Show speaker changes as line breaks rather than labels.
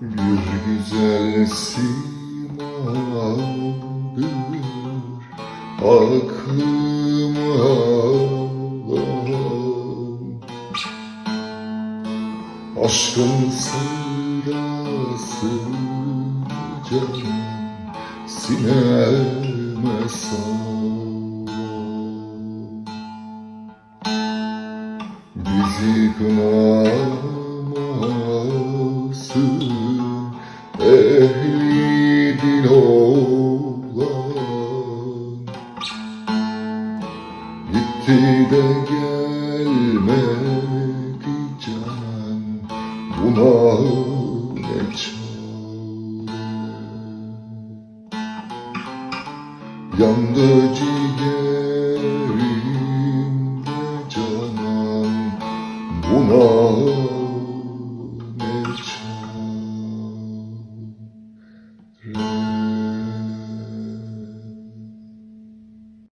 Bir güzel simadır Aklımı alan Aşkın sırası canım Sineme sağlam Bizi kınamasın dil olan Gitti de gelmedi canan Buna ne Yandı ciğerimde canan Buna ne